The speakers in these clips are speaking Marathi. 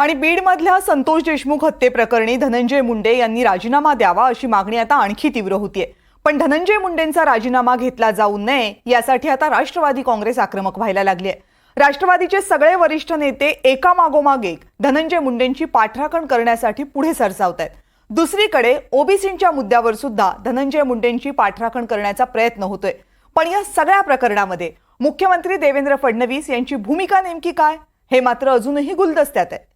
आणि बीडमधल्या संतोष देशमुख हत्येप्रकरणी धनंजय मुंडे यांनी राजीनामा द्यावा अशी मागणी आता आणखी तीव्र होतीये. पण धनंजय मुंडेंचा राजीनामा घेतला जाऊ नये यासाठी आता राष्ट्रवादी काँग्रेस आक्रमक व्हायला लागली आहे राष्ट्रवादीचे सगळे वरिष्ठ नेते एका मागोमाग एक धनंजय मुंडेंची पाठराखण करण्यासाठी पुढे सरसावत आहेत दुसरीकडे ओबीसींच्या मुद्द्यावर सुद्धा धनंजय मुंडेंची पाठराखण करण्याचा प्रयत्न होतोय. पण या सगळ्या प्रकरणामध्ये मुख्यमंत्री देवेंद्र फडणवीस यांची भूमिका नेमकी काय? हे मात्र अजूनही गुलदस्त्यात आहे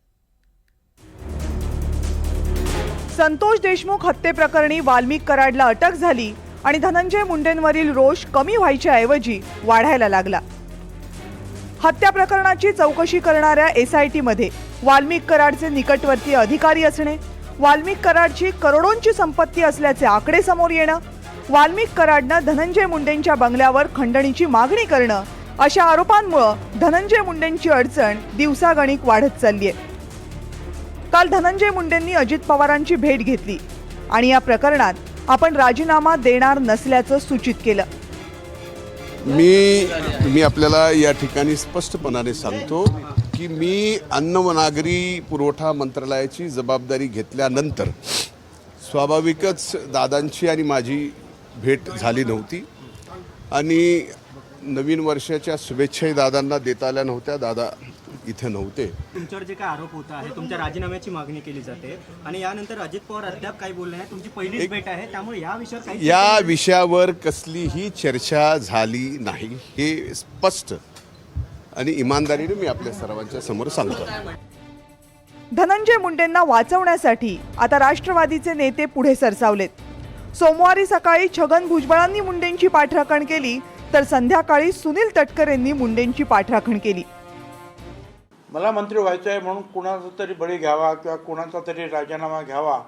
संतोष देशमुख हत्येप्रकरणी वाल्मिक कराडला अटक झाली आणि धनंजय मुंडेंवरील रोष कमी व्हायच्याऐवजी वाढायला लागला. हत्या प्रकरणाची चौकशी करणाऱ्या एस आय टीमध्ये वाल्मिक कराडचे निकटवर्तीय अधिकारी असणे वाल्मिक कराडची करोडोंची संपत्ती असल्याचे आकडे समोर येणं वाल्मिक कराडनं धनंजय मुंडेंच्या बंगल्यावर खंडणीची मागणी करणं अशा आरोपांमुळं धनंजय मुंडेंची अडचण दिवसागणिक वाढत चालली आहे काल धनंजय मुंडेंनी अजित पवारांची भेट घेतली. आणि या प्रकरणात आपण राजीनामा देणार नसल्याचं सूचित केलं. मी मी आपल्याला या ठिकाणी स्पष्टपणाने सांगतो की मी अन्न व नागरी पुरवठा मंत्रालयाची जबाबदारी घेतल्यानंतर स्वाभाविकच दादांची आणि माझी भेट झाली नव्हती. आणि नवीन वर्षाच्या शुभेच्छाही दादांना देता आल्या नव्हत्या. दादा इथे नव्हते. तुमच्यावर जे काय आरोप होत आहे तुमच्या राजीनाम्याची मागणी केली जाते. आणि यानंतर अजित पवार अद्याप काही बोलले नाही तुमची पहिलीच भेट आहे त्यामुळे या विषयावर काही या विषयावर कसलीही चर्चा झाली नाही. हे स्पष्ट. आणि इमानदारीने मी आपल्या सर्वांच्या समोर सांगतो. धनंजय मुंडेंना वाचवण्यासाठी आता राष्ट्रवादीचे नेते पुढे सरसावलेत. सोमवारी सकाळी छगन भुजबळांनी मुंडेंची पाठराखण केली तर संध्याकाळी सुनील तटकरेंनी मुंडेंची पाठराखण केली. मला मंत्री व्हायचं आहे म्हणून कुणाचा तरी बळी घ्यावा किंवा कुणाचा तरी राजीनामा घ्यावा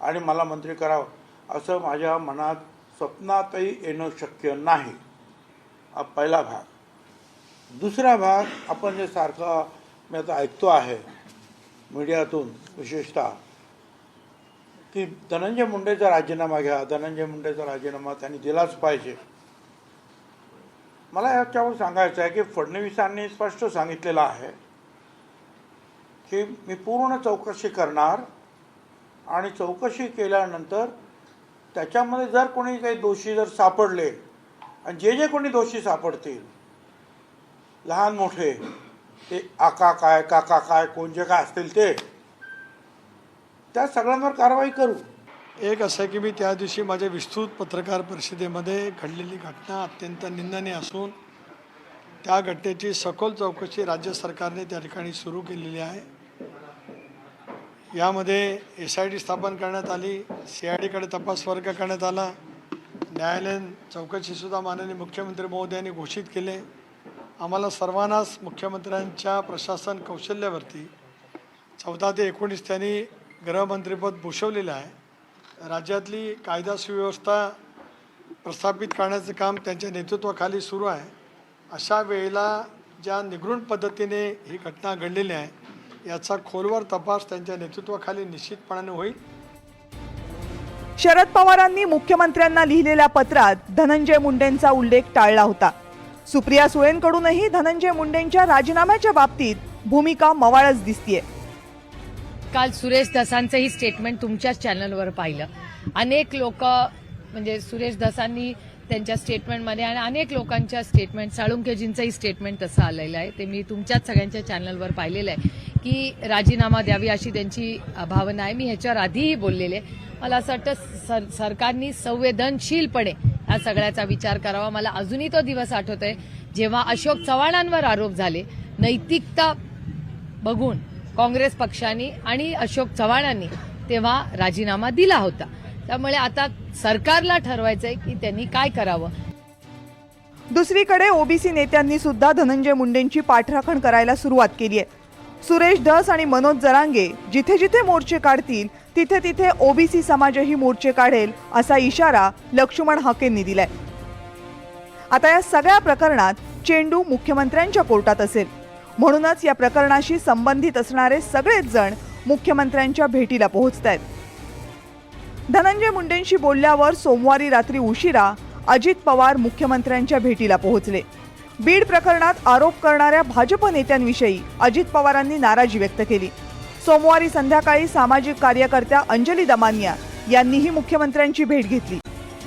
आणि मला मंत्री करावं असं माझ्या मनात स्वप्नातही येणं शक्य नाही. हा पहिला भाग. दुसरा भाग आपण जे सारखा मी आता ऐकतो आहे मीडियातून विशेषतः की धनंजय मुंडेचा राजीनामा घ्या धनंजय मुंडेचा राजीनामा त्यांनी दिलाच पाहिजे. मला याच्यावर सांगायचं आहे की फडणवीसांनी स्पष्ट सांगितलेलं आहे की मी पूर्ण चौकशी करणार आणि चौकशी केल्यानंतर त्याच्यामध्ये जर कोणी काही दोषी जर सापडले आणि जे जे कोणी दोषी सापडतील लहान मोठे ते आका काय काका काय कोण जे काय असतील ते त्या सगळ्यांवर कारवाई करू. एक असं की मी त्या दिवशी माझ्या विस्तृत पत्रकार परिषदेमध्ये घडलेली घटना अत्यंत निंदनीय असून त्या घटनेची सखोल चौकशी राज्य सरकारने त्या ठिकाणी सुरू केलेली आहे. यामध्ये एस आय डी स्थापन करण्यात आली सी आय डीकडे तपास वर्ग करण्यात आला. न्यायालयीन चौकशीसुद्धा माननीय मुख्यमंत्री महोदयांनी घोषित केले. आम्हाला सर्वांनाच मुख्यमंत्र्यांच्या प्रशासन कौशल्यावरती चौदा ते एकोणीस त्यांनी गृहमंत्रीपद भूषवलेलं आहे. राज्यातली कायदा सुव्यवस्था प्रस्थापित करण्याचं काम त्यांच्या नेतृत्वाखाली सुरू आहे. अशा वेळेला ज्या निगृण पद्धतीने ही घटना घडलेली आहे याचा खोलवर तपास त्यांच्या नेतृत्वाखाली निश्चितपणाने होईल. शरद पवारांनी मुख्यमंत्र्यांना लिहिलेल्या पत्रात धनंजय मुंडेंचा उल्लेख टाळला होता. सुप्रिया सुळेंकडूनही धनंजय मुंडेंच्या राजीनाम्याच्या बाबतीत भूमिका मवाळच दिसतीये. काल सुरेश दसांचंही स्टेटमेंट तुमच्याच चॅनलवर पाहिलं. अनेक लोक म्हणजे सुरेश दसांनी त्यांच्या स्टेटमेंटमध्ये आणि अनेक लोकांच्या स्टेटमेंट साळुंकेजींचंही स्टेटमेंट तसं आलेलं आहे. ते मी तुमच्याच सगळ्यांच्या चॅनलवर पाहिलेलं आहे. की राजीनामा द्यावी अशी त्यांची भावना आहे. मी ह्याच्यावर आधीही बोललेले मला असं वाटतं सर सरकारनी संवेदनशीलपणे या सगळ्याचा विचार करावा. मला अजूनही तो दिवस आठवतोय जेव्हा अशोक चव्हाणांवर आरोप झाले. नैतिकता बघून काँग्रेस पक्षाने आणि अशोक चव्हाणांनी तेव्हा राजीनामा दिला होता. त्यामुळे आता सरकारला ठरवायचंय की त्यांनी काय करावं. दुसरीकडे ओबीसी नेत्यांनी सुद्धा धनंजय मुंडेंची पाठराखण करायला सुरुवात केली आहे. सुरेश धस आणि मनोज जरांगे जिथे जिथे मोर्चे काढतील तिथे तिथे ओबीसी समाजही मोर्चे काढेल असा इशारा लक्ष्मण हाकेंनी दिलाय. आता या सगळ्या प्रकरणात चेंडू मुख्यमंत्र्यांच्या कोर्टात असेल. म्हणूनच या प्रकरणाशी संबंधित असणारे सगळेच जण मुख्यमंत्र्यांच्या भेटीला पोहोचत आहेत धनंजय मुंडेंशी बोलल्यावर सोमवारी रात्री उशिरा अजित पवार मुख्यमंत्र्यांच्या भेटीला पोहोचले. बीड प्रकरणात आरोप करणाऱ्या भाजप नेत्यांविषयी अजित पवारांनी नाराजी व्यक्त केली. सोमवारी संध्याकाळी सामाजिक कार्यकर्त्या अंजली दमानिया यांनीही मुख्यमंत्र्यांची भेट घेतली.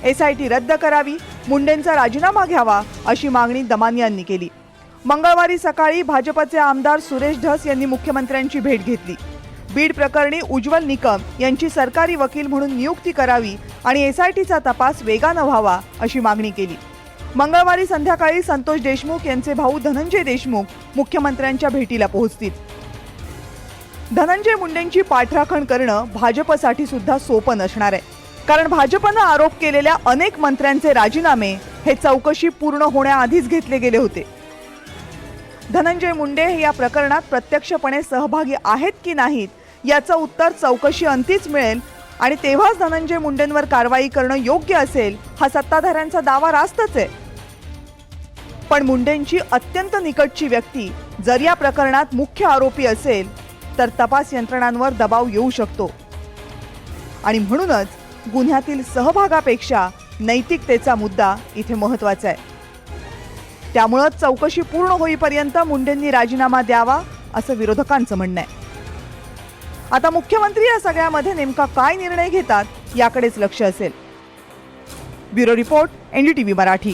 एसआयटी रद्द करावी मुंडेंचा राजीनामा घ्यावा अशी मागणी दमानियांनी केली. मंगळवारी सकाळी भाजपचे आमदार सुरेश धस यांनी मुख्यमंत्र्यांची भेट घेतली. बीड प्रकरणी उज्ज्वल निकम यांची सरकारी वकील म्हणून नियुक्ती करावी आणि एसआयटीचा तपास वेगानं व्हावा अशी मागणी केली. मंगळवारी संध्याकाळी संतोष देशमुख यांचे भाऊ धनंजय देशमुख मुख्यमंत्र्यांच्या भेटीला पोहोचतील. धनंजय मुंडेंची पाठराखण करणं भाजपसाठी सुद्धा सोपं नसणार आहे. कारण भाजपनं आरोप केलेल्या अनेक मंत्र्यांचे राजीनामे हे चौकशी पूर्ण होण्याआधीच घेतले गेले होते. धनंजय मुंडे हे या प्रकरणात प्रत्यक्षपणे सहभागी आहेत की नाहीत याचं उत्तर चौकशी अंतीच मिळेल आणि तेव्हाच धनंजय मुंडेंवर कारवाई करणं योग्य असेल हा सत्ताधाऱ्यांचा दावा रास्तच आहे. पण मुंडेंची अत्यंत निकटची व्यक्ती जर या प्रकरणात मुख्य आरोपी असेल तर तपास यंत्रणांवर दबाव येऊ शकतो. आणि म्हणूनच गुन्ह्यातील सहभागापेक्षा नैतिकतेचा मुद्दा इथे महत्त्वाचा आहे. त्यामुळंच चौकशी पूर्ण होईपर्यंत मुंडेंनी राजीनामा द्यावा असं विरोधकांचं म्हणणं आहे. आता मुख्यमंत्री या सगळ्यामध्ये नेमका काय निर्णय घेतात याकडेच लक्ष असेल. Bureau report NDTV Marathi.